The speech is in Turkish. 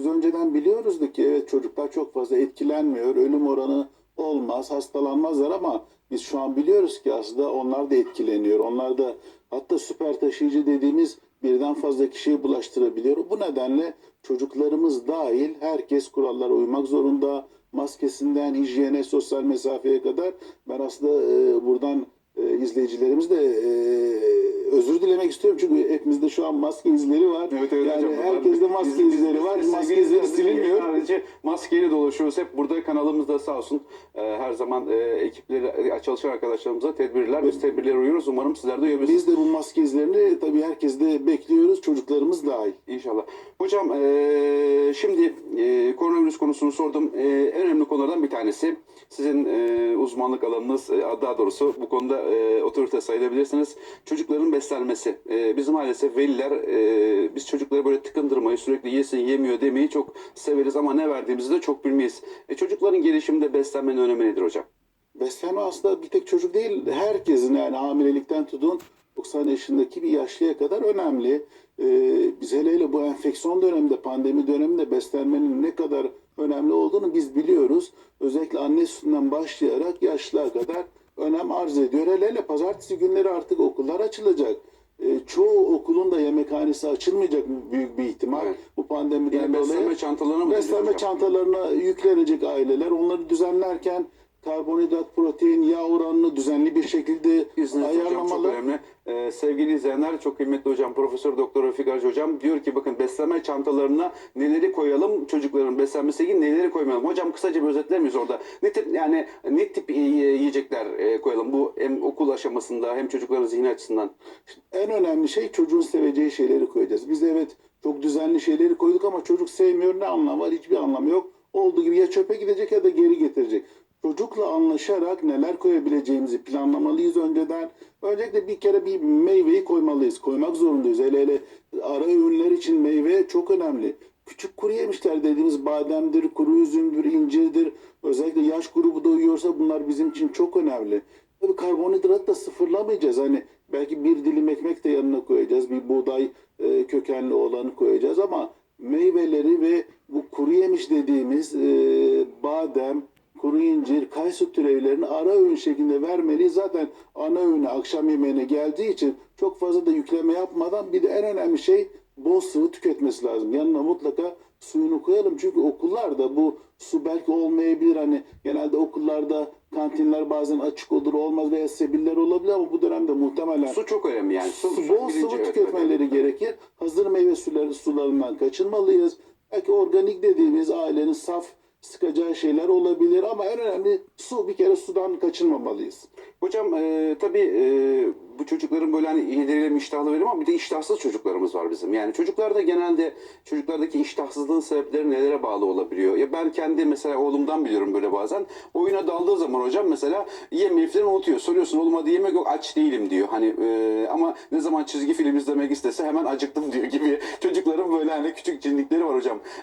Biz önceden biliyoruzdu ki evet çocuklar çok fazla etkilenmiyor, ölüm oranı olmaz, hastalanmazlar ama biz şu an biliyoruz ki aslında onlar da etkileniyor. Onlar da hatta süper taşıyıcı dediğimiz birden fazla kişiye bulaştırabiliyor. Bu nedenle çocuklarımız dahil herkes kurallara uymak zorunda. Maskesinden hijyene, sosyal mesafeye kadar ben aslında e, buradan e, izleyicilerimiz de e, özür dilemek istiyorum çünkü hepimizde şu an maske izleri var. Evet evet yani hocam. herkeste maske Biz- biz- izleri var. biz Maske izleri silinmiyor. Sadece maskeyle dolaşıyoruz. Hep burada kanalımızda sağ olsun e, her zaman e, ekipleri, e, çalışan arkadaşlarımıza tedbirler. Biz tedbirlere uyuyoruz. Umarım sizler de uyabilirsiniz. Biz de bu maske izlerini tabii herkes de bekliyoruz. Çocuklarımız dahil. İnşallah. Hocam e, şimdi e, koronavirüs konusunu sordum. E, en önemli konulardan bir tanesi. Sizin e, uzmanlık alanınız, e, daha doğrusu bu konuda e, otorite sayılabilirsiniz. Çocukların beslenmesi. E, biz maalesef veliler, e, biz çocukları böyle tıkındırmayı, sürekli yesin yemiyor demeyi çok severiz ama ne verdiğimizi de çok bilmeyiz. E, çocukların gelişiminde beslenmenin önemi nedir hocam? Beslenme aslında bir tek çocuk değil, herkesin yani hamilelikten tutun 90 yaşındaki bir yaşlıya kadar önemli. Ee, biz hele hele bu enfeksiyon döneminde, pandemi döneminde beslenmenin ne kadar önemli olduğunu biz biliyoruz. Özellikle anne sütünden başlayarak yaşlılar kadar önem arz ediyor. Hele hele pazartesi günleri artık okullar açılacak. Ee, çoğu okulun da yemekhanesi açılmayacak büyük bir ihtimal. Evet. Bu pandemiden Yani dolayı. beslenme çantalarına mı Beslenme çantalarına yüklenecek aileler onları düzenlerken karbonhidrat, protein, yağ oranını düzenli bir şekilde İzninizle hocam çok ayarlamalı. önemli. Ee, sevgili izleyenler çok kıymetli hocam Profesör Doktor Refik Arcı hocam diyor ki bakın beslenme çantalarına neleri koyalım çocukların beslenmesi ilgili neleri koymayalım. Hocam kısaca bir özetler miyiz orada? Ne tip yani ne tip e, yiyecekler e, koyalım bu hem okul aşamasında hem çocukların zihni açısından? En önemli şey çocuğun seveceği şeyleri koyacağız. Biz evet çok düzenli şeyleri koyduk ama çocuk sevmiyor ne anlamı var? Hiçbir anlamı yok. Olduğu gibi ya çöpe gidecek ya da geri getirecek. Çocukla anlaşarak neler koyabileceğimizi planlamalıyız önceden. Öncelikle bir kere bir meyveyi koymalıyız. Koymak zorundayız. Hele hele ara öğünler için meyve çok önemli. Küçük kuru yemişler dediğimiz bademdir, kuru üzümdür, incirdir. Özellikle yaş grubu da uyuyorsa bunlar bizim için çok önemli. Tabii karbonhidrat da sıfırlamayacağız. Hani belki bir dilim ekmek de yanına koyacağız. Bir buğday e, kökenli olanı koyacağız ama meyveleri ve bu kuru yemiş dediğimiz e, badem, kuru incir, kayısı türevlerini ara öğün şeklinde vermeliyiz. Zaten ana öğüne, akşam yemeğine geldiği için çok fazla da yükleme yapmadan bir de en önemli şey bol sıvı tüketmesi lazım. Yanına mutlaka suyunu koyalım. Çünkü okullarda bu su belki olmayabilir. Hani genelde okullarda kantinler bazen açık olur olmaz veya sebiller olabilir ama bu dönemde muhtemelen Su çok önemli yani. Su, su, bol sıvı tüketmeleri gerekir. Hazır meyve suları sularından kaçınmalıyız. Belki organik dediğimiz ailenin saf sıkacağı şeyler olabilir ama en önemli su bir kere sudan kaçınmamalıyız. Hocam e, tabii e, bu çocukların böyle hani yedirelim iştahlı verim ama bir de iştahsız çocuklarımız var bizim. Yani çocuklarda genelde çocuklardaki iştahsızlığın sebepleri nelere bağlı olabiliyor? Ya ben kendi mesela oğlumdan biliyorum böyle bazen. Oyuna daldığı zaman hocam mesela yemeği falan unutuyor. Soruyorsun oğlum hadi yemek yok aç değilim diyor. Hani e, ama ne zaman çizgi film izlemek istese hemen acıktım diyor gibi. Çocukların böyle hani küçük cinlikleri var hocam.